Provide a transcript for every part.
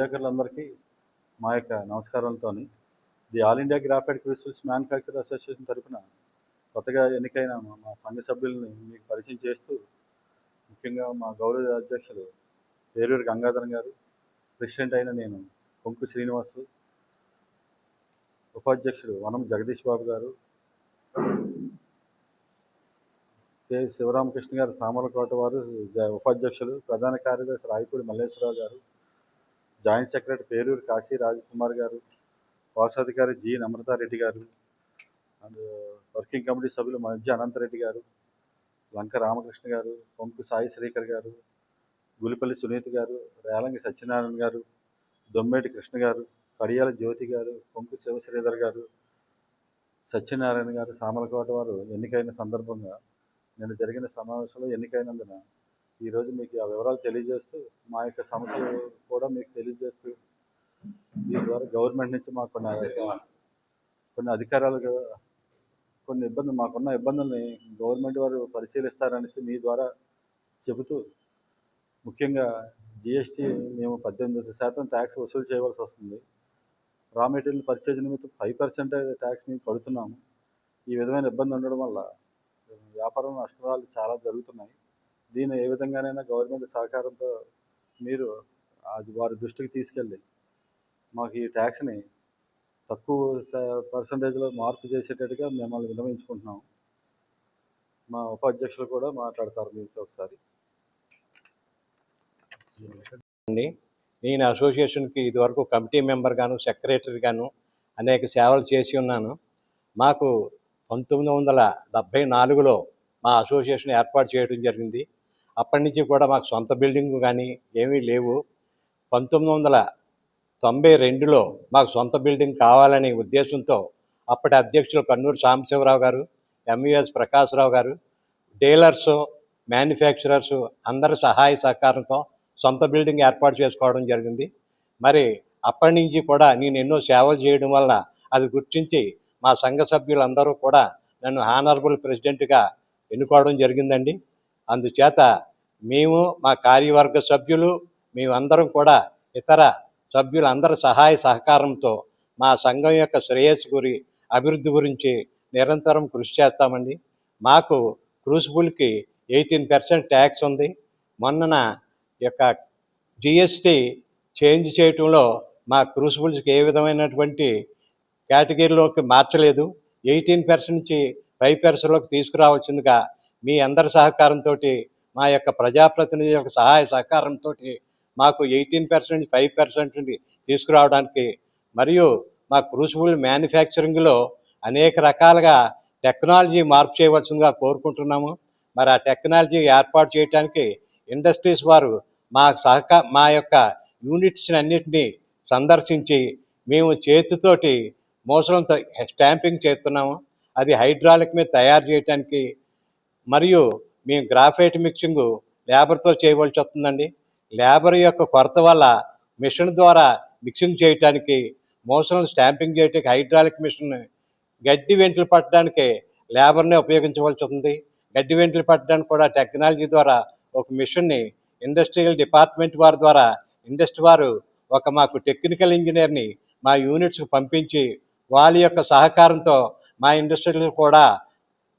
విలేకరులందరికీ మా యొక్క నమస్కారంతో the All India graphite crystals manufacture association తరపున కొత్తగా ఎన్నికైన మా సంఘ సభ్యుల్ని మీకు పరిచయం చేస్తూ ముఖ్యంగా మా గౌరవ అధ్యక్షులు పేరూరు గంగాధరం గారు ప్రెసిడెంట్ అయిన నేను కొంకు శ్రీనివాస్ ఉపాధ్యక్షుడు వనం జగదీష్ బాబు గారు కె శివరామకృష్ణ గారు సామలకోట వారు జ- ఉపాధ్యక్షులు ప్రధాన కార్యదర్శి రాయపూడి మల్లేశ్వరరావు గారు జాయింట్ సెక్రటరీ పేరూరు కాశీ రాజకుమార్ గారు కోశాధికారి జి. నమ్రతారెడ్డి గారు అండ్ వర్కింగ్ కమిటీ సభ్యులు మధ్య అనంతరెడ్డి గారు లంక రామకృష్ణ గారు పొంకు సాయి శ్రీకర్ గారు గులిపల్లి సునీత్ గారు రేలంగి సత్యనారాయణ గారు దొమ్మేటి కృష్ణ గారు కడియాల జ్యోతి గారు పొంకు శివశ్రీధర్ గారు సత్యనారాయణ గారు సామలకోట వారు ఎన్నికైన సందర్భంగా నేను జరిగిన సమావేశంలో ఎన్నికైనందున ఈరోజు మీకు ఆ వివరాలు తెలియజేస్తూ మా యొక్క సమస్యలు కూడా మీకు తెలియజేస్తూ దీని ద్వారా గవర్నమెంట్ నుంచి మాకు కొన్ని కొన్ని అధికారాలు కొన్ని ఇబ్బందులు మాకున్న ఇబ్బందుల్ని గవర్నమెంట్ వారు పరిశీలిస్తారనేసి మీ ద్వారా చెబుతూ ముఖ్యంగా జిఎస్టీ మేము పద్దెనిమిది శాతం ట్యాక్స్ వసూలు చేయవలసి వస్తుంది. రా మెటీరియల్ పర్చేజ్ నిమిత్తం ఫైవ్ పర్సెంట్ ట్యాక్స్ మేము కడుతున్నాము. ఈ విధమైన ఇబ్బంది ఉండడం వల్ల వ్యాపారం నష్టాలు చాలా జరుగుతున్నాయి. దీన్ని ఏ విధంగానైనా గవర్నమెంట్ సహకారంతో మీరు అది వారి దృష్టికి తీసుకెళ్ళి మాకు ఈ ట్యాక్స్ని తక్కువ పర్సంటేజ్లో మార్పు చేసేటట్టుగా మిమ్మల్ని విన్నవించుకుంటున్నాం మా ఉపాధ్యక్షులు కూడా మాట్లాడతారు మీతో ఒకసారి. అండి నేను అసోసియేషన్కి ఇదివరకు కమిటీ మెంబర్ గాను సెక్రటరీ గాను అనేక సేవలు చేసి ఉన్నాను. మాకు పంతొమ్మిది వందల డెబ్భై నాలుగులో మా అసోసియేషన్ ఏర్పాటు చేయడం జరిగింది. అప్పటి నుంచి కూడా మాకు సొంత బిల్డింగ్ కానీ ఏమీ లేవు. పంతొమ్మిది వందల తొంభై రెండులో మాకు సొంత బిల్డింగ్ కావాలనే ఉద్దేశంతో అప్పటి అధ్యక్షులు కన్నూరు సాంబశివరావు గారు ఎంవిఎస్ ప్రకాశ్రావు గారు డీలర్స్ మ్యానుఫ్యాక్చరర్స్ అందరి సహాయ సహకారంతో సొంత బిల్డింగ్ ఏర్పాటు చేసుకోవడం జరిగింది. మరి అప్పటి నుంచి కూడా నేను ఎన్నో సేవలు చేయడం వల్ల అది గుర్తించి మా సంఘ సభ్యులందరూ కూడా నన్ను హానరబుల్ ప్రెసిడెంట్గా ఎన్నుకోవడం జరిగిందండి. అందుచేత మేము మా కార్యవర్గ సభ్యులు మేమందరం కూడా ఇతర సభ్యులందరి సహాయ సహకారంతో మా సంఘం యొక్క శ్రేయస్సు గురి అభివృద్ధి గురించి నిరంతరం కృషి చేస్తామండి. మాకు క్రూసిబుల్కి ఎయిటీన్ పర్సెంట్ ట్యాక్స్ ఉంది. మొన్నన యొక్క జిఎస్టి చేంజ్ చేయటంలో మా క్రూసిబుల్స్కి ఏ విధమైనటువంటి కేటగిరీలోకి మార్చలేదు. ఎయిటీన్ పర్సెంట్ నుంచి ఫైవ్ పర్సెంట్లోకి తీసుకురావాల్సిందిగా మీ అందరి సహకారంతో మా యొక్క ప్రజాప్రతినిధి యొక్క సహాయ సహకారంతో మాకు ఎయిటీన్ పర్సెంట్ ఫైవ్ పర్సెంట్ నుండి తీసుకురావడానికి మరియు మా క్రూసిబుల్ మ్యానుఫ్యాక్చరింగ్లో అనేక రకాలుగా టెక్నాలజీ మార్పు చేయవలసిందిగా కోరుకుంటున్నాము. మరి ఆ టెక్నాలజీ ఏర్పాటు చేయడానికి ఇండస్ట్రీస్ వారు మా సహక మా యొక్క యూనిట్స్ని అన్నిటినీ సందర్శించి మేము చేతితోటి మోసలంతో స్టాంపింగ్ చేస్తున్నాము. అది హైడ్రాలిక్ మీద తయారు చేయడానికి మరియు మేము గ్రాఫైట్ మిక్సింగ్ లేబర్తో చేయవలసి వస్తుందండి. లేబర్ యొక్క కొరత వల్ల మిషన్ ద్వారా మిక్సింగ్ చేయటానికి మోషన్ స్టాంపింగ్ చేయడానికి హైడ్రాలిక్ మిషన్ గడ్డి వెంట్లు పట్టడానికి లేబర్ని ఉపయోగించవలసి ఉంది గడ్డి వెంట్లు పట్టడానికి కూడా టెక్నాలజీ ద్వారా ఒక మిషన్ని ఇండస్ట్రియల్ డిపార్ట్మెంట్ వారి ద్వారా ఇండస్ట్రీ వారు ఒక మాకు టెక్నికల్ ఇంజనీర్ని మా యూనిట్స్కి పంపించి వాళ్ళ యొక్క సహకారంతో మా ఇండస్ట్రీలు కూడా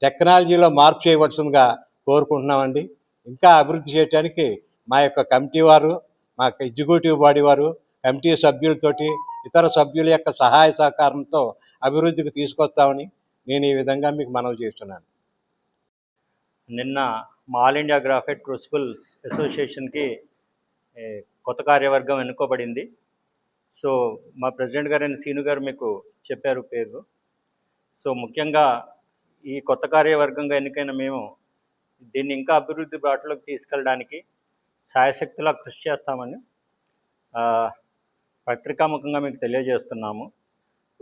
టెక్నాలజీలో మార్పు చేయవలసిందిగా కోరుకుంటున్నామండి. ఇంకా అభివృద్ధి చేయడానికి మా యొక్క కమిటీ వారు మా ఎగ్జిక్యూటివ్ బాడీ వారు కమిటీ సభ్యులతోటి ఇతర సభ్యుల యొక్క సహాయ సహకారంతో అభివృద్ధికి తీసుకొస్తామని నేను ఈ విధంగా మీకు మనవి చేస్తున్నాను. నిన్న మా ఆల్ ఇండియా గ్రాఫైట్ క్రూసిబుల్ అసోసియేషన్కి కొత్త కార్యవర్గం ఎన్నుకోబడింది. సో మా ప్రెసిడెంట్ గారైన సీను గారు మీకు చెప్పారు పేరు. సో ముఖ్యంగా ఈ కొత్త కార్యవర్గంగా ఎన్నికైన మేము దీన్ని ఇంకా అభివృద్ధి బాటలోకి తీసుకెళ్ళడానికి సాయశక్తిలా కృషి చేస్తామని పత్రికాముఖంగా మీకు తెలియజేస్తున్నాము.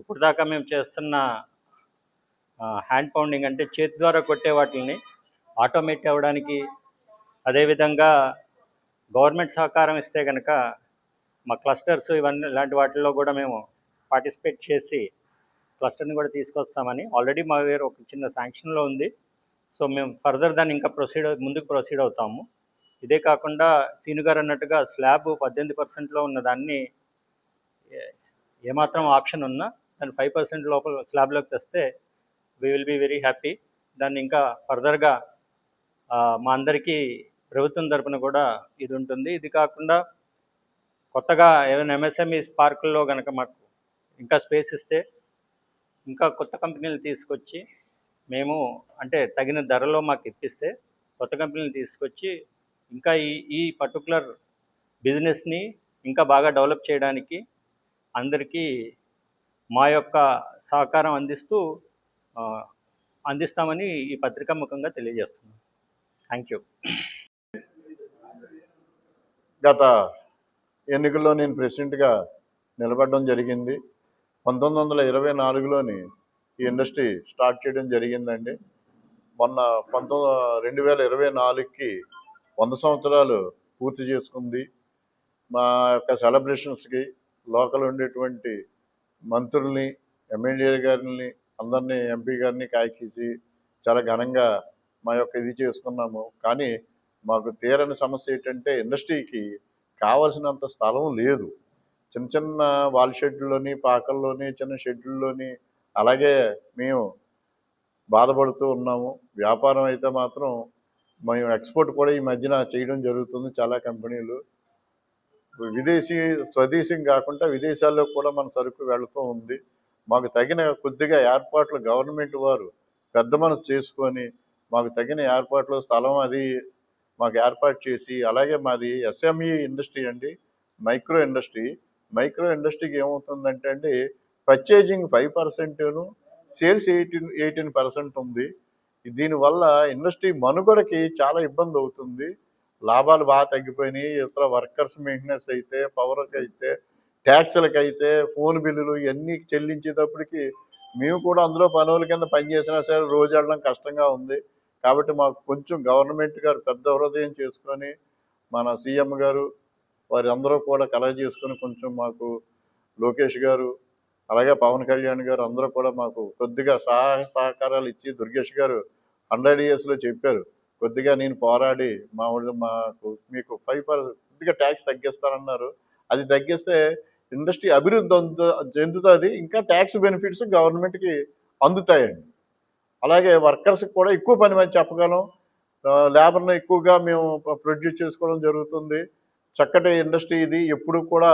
ఇప్పుడు దాకా మేము చేస్తున్న హ్యాండ్ పౌండింగ్ అంటే చేతి ద్వారా కొట్టే వాటిని ఆటోమేట్ అవ్వడానికి అదేవిధంగా గవర్నమెంట్ సహకారం ఇస్తే కనుక మా క్లస్టర్స్ ఇవన్నీ ఇలాంటి వాటిల్లో కూడా మేము పార్టిసిపేట్ చేసి క్లస్టర్ని కూడా తీసుకొస్తామని. ఆల్రెడీ మా దగ్గర ఒక చిన్న శాంక్షన్లో ఉంది. సో మేము ఫర్దర్ దాన్ని ఇంకా ప్రొసీడ్ ముందుకు ప్రొసీడ్ అవుతాము. ఇదే కాకుండా సీను గారు అన్నట్టుగా స్లాబ్ పద్దెనిమిది పర్సెంట్లో ఉన్న దాన్ని ఏమాత్రం ఆప్షన్ ఉన్నా దాన్ని ఫైవ్ పర్సెంట్ లోపల స్లాబ్లోకి తెస్తే we will be very happy దాన్ని ఇంకా ఫర్దర్గా మా అందరికీ ప్రభుత్వం తరపున కూడా ఇది ఉంటుంది. ఇది కాకుండా కొత్తగా ఏదైనా ఎంఎస్ఎంఈ పార్కుల్లో కనుక మాకు ఇంకా స్పేస్ ఇస్తే ఇంకా కొత్త కంపెనీలు తీసుకొచ్చి మేము అంటే తగిన ధరలో మాకు ఇప్పిస్తే కొత్త కంపెనీలు తీసుకొచ్చి ఇంకా ఈ ఈ పర్టికులర్ బిజినెస్ని ఇంకా బాగా డెవలప్ చేయడానికి అందరికీ మా యొక్క సహకారం అందిస్తూ అందిస్తామని ఈ పత్రికా ముఖంగా తెలియజేస్తున్నాం. థ్యాంక్ యూ గత ఎన్నికల్లో నేను ప్రెసిడెంట్గా నిలబడడం జరిగింది. పంతొమ్మిది వందల ఇరవై నాలుగులోని ఈ ఇండస్ట్రీ స్టార్ట్ చేయడం జరిగిందండి. మొన్న పంతొమ్మిది రెండు వేల ఇరవై నాలుగుకి వంద సంవత్సరాలు పూర్తి చేసుకుంది. మా యొక్క సెలబ్రేషన్స్కి లోకల్ ఉండేటువంటి మంత్రుల్ని ఎమ్మెల్యే గారిని అందరినీ ఎంపీ గారిని కాయకీసి చాలా ఘనంగా మా యొక్క ఇది చేసుకున్నాము. కానీ మాకు తీరని సమస్య ఏంటంటే ఇండస్ట్రీకి కావలసినంత స్థలం లేదు. చిన్న చిన్న వాల్ షెడ్లోని పాకల్లోని చిన్న షెడ్యూల్లోని అలాగే మేము బాధపడుతూ ఉన్నాము. వ్యాపారం అయితే మాత్రం మేము ఎక్స్పోర్ట్ కూడా ఈ మధ్యన చేయడం జరుగుతుంది చాలా కంపెనీలు. విదేశీ స్వదేశం కాకుండా విదేశాల్లో కూడా మన సరుకు వెళుతూ ఉంది. మాకు తగిన కొద్దిగా ఏర్పాట్లు గవర్నమెంట్ వారు పెద్ద మనసు చేసుకొని మాకు తగిన ఏర్పాట్లు స్థలం అది మాకు ఏర్పాటు చేసి అలాగే మాది ఎస్ఎంఈ ఇండస్ట్రీ అండి మైక్రో ఇండస్ట్రీ. మైక్రో ఇండస్ట్రీకి ఏమవుతుందంటే అండి పర్చేజింగ్ ఫైవ్ పర్సెంట్ను సేల్స్ ఎయిటీన్ ఎయిటీన్ పర్సెంట్ ఉంది. దీనివల్ల ఇండస్ట్రీ మనుగడకి చాలా ఇబ్బంది అవుతుంది. లాభాలు బాగా తగ్గిపోయినాయి. ఇతర వర్కర్స్ మెయింటెనెన్స్ అయితే పవర్కి అయితే ట్యాక్స్లకి అయితే ఫోన్ బిల్లులు ఇవన్నీ చెల్లించేటప్పటికి మేము కూడా అందులో పనుల కింద పనిచేసినా సరే రోజు వెళ్ళడం కష్టంగా ఉంది. కాబట్టి మాకు కొంచెం గవర్నమెంట్ గారు పెద్ద హృదయం చేసుకొని మన సీఎం గారు వారి అందరూ కూడా కలగ చేసుకుని కొంచెం మాకు లోకేష్ గారు అలాగే పవన్ కళ్యాణ్ గారు అందరూ కూడా మాకు కొద్దిగా సహాయ సహకారాలు ఇచ్చి దుర్గేష్ గారు హండ్రెడ్ ఇయర్స్లో చెప్పారు. కొద్దిగా నేను పోరాడి మా మాకు మీకు ఫైవ్ కొద్దిగా ట్యాక్స్ తగ్గిస్తానన్నారు. అది తగ్గిస్తే ఇండస్ట్రీ అభివృద్ధి చెందుతుంది ఇంకా ట్యాక్స్ బెనిఫిట్స్ గవర్నమెంట్కి అందుతాయండి. అలాగే వర్కర్స్కి కూడా ఎక్కువ పని మంది చెప్పగలం. లేబర్ని ఎక్కువగా మేము ప్రొడ్యూస్ చేసుకోవడం జరుగుతుంది. చక్కటి ఇండస్ట్రీ ఇది. ఎప్పుడు కూడా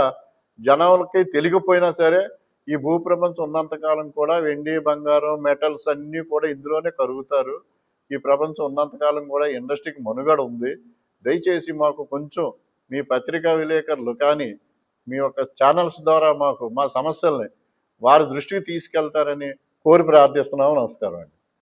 జనాలకి తెలియకపోయినా సరే ఈ భూప్రపంచం ఉన్నంతకాలం కూడా వెండి బంగారం మెటల్స్ అన్నీ కూడా ఇందులోనే కరుగుతారు. ఈ ప్రపంచం ఉన్నంతకాలం కూడా ఇండస్ట్రీకి మనుగడ ఉంది. దయచేసి మాకు కొంచెం మీ పత్రికా విలేకరులు కానీ మీ యొక్క ఛానల్స్ ద్వారా మాకు మా సమస్యల్ని వారి దృష్టికి తీసుకెళ్తారని కోరి ప్రార్థిస్తున్నాము. నమస్కారం అండి.